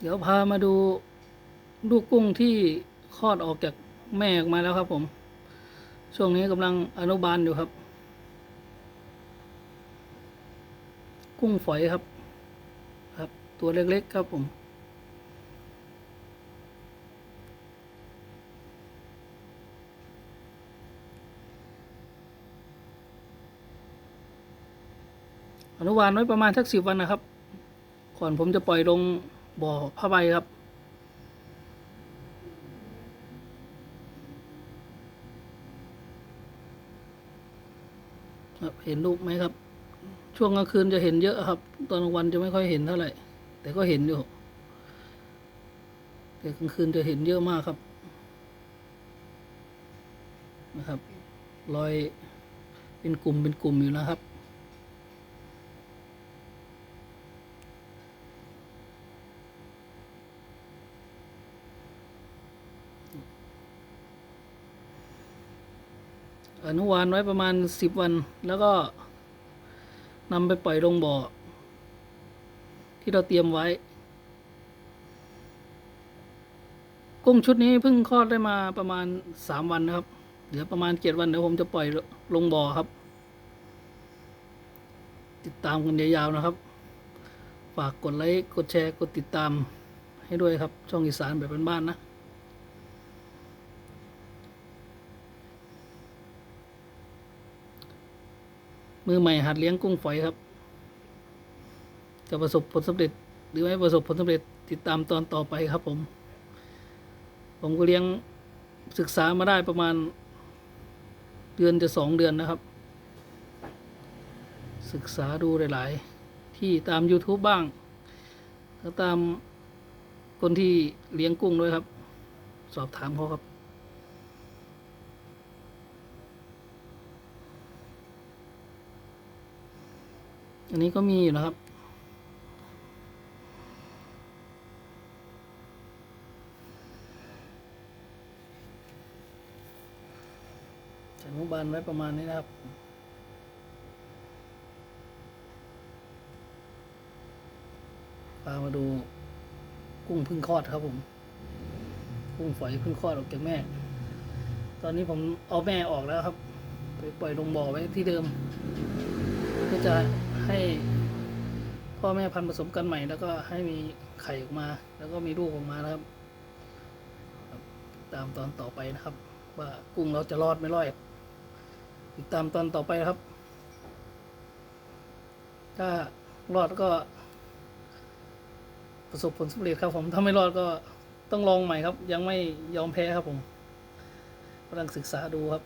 เดี๋ยวพามาดูลูกกุ้งที่คลอดออกจากแม่ออกมาแล้วครับผม ช่วงนี้กำลังอนุบาลอยู่ครับ กุ้งฝอยครับ ครับ ตัวเล็กๆครับผมอนุบาลไว้ประมาณสักสิบวันนะครับ ก่อนผมจะปล่อยลง บ่อผ้าใบครับ ครับเห็นลูกไหมครับ ช่วงกลางคืนจะเห็นเยอะครับ ตอนกลางวันจะไม่ค่อยเห็นเท่าไหร่ แต่ก็เห็นอยู่ แต่กลางคืนจะเห็นเยอะมากครับ นะครับ รอยเป็นกลุ่มเป็นกลุ่มอยู่นะครับ อนุวานไว้ประมาณสิบวัน แล้วก็นำไปปล่อยลงบ่อ ที่เราเตรียมไว้ กุ้งชุดนี้เพิ่งคลอดได้มาประมาณสามวันนะครับเดี๋ยวประมาณเจ็ดวันเดี๋ยวผมจะปล่อยลงบ่อครับ ติดตามกันยาวๆนะครับ ฝากกดไลค์ กดแชร์ กดติดตามให้ด้วยครับ ช่องอีสานแบบบ้านๆนะ มือใหม่หัดเลี้ยงกุ้งฝอยครับ จะประสบผลสำเร็จ หรือไม่ประสบผลสำเร็จติดตามตอนต่อไปครับผม ผมก็เลี้ยงศึกษามาได้ประมาณ เดือนจะสองเดือนนะครับ ศึกษาดูหลาย ๆ ที่ตาม YouTube บ้างแล้วตามคนที่เลี้ยงกุ้งด้วยครับ สอบถามเขาครับ อันนี้ก็มีอยู่นะครับ ใส่มุบานไว้ประมาณนี้นะครับพามาดูกุ้งพึ่งคลอดครับผม กุ้งฝอยพึ่งคลอดออกจากแม่ ตอนนี้ผมเอาแม่ออกแล้วครับ ไปปล่อยลงบ่อไว้ที่เดิม ก็จะให้พ่อแม่พันธุ์ผสมกันใหม่ แล้วก็ให้มีไข่ออกมา แล้วก็มีลูกออกมานะครับ ตามตอนต่อไปนะครับ ว่ากุ้งเราจะรอดไม่รอดติดตามตอนต่อไปครับ ถ้ารอดก็ ประสบผลสำเร็จครับ ผมถ้าไม่รอดก็ต้องลองใหม่ครับ ยังไม่ยอมแพ้ครับผมกำลังศึกษาดูครับ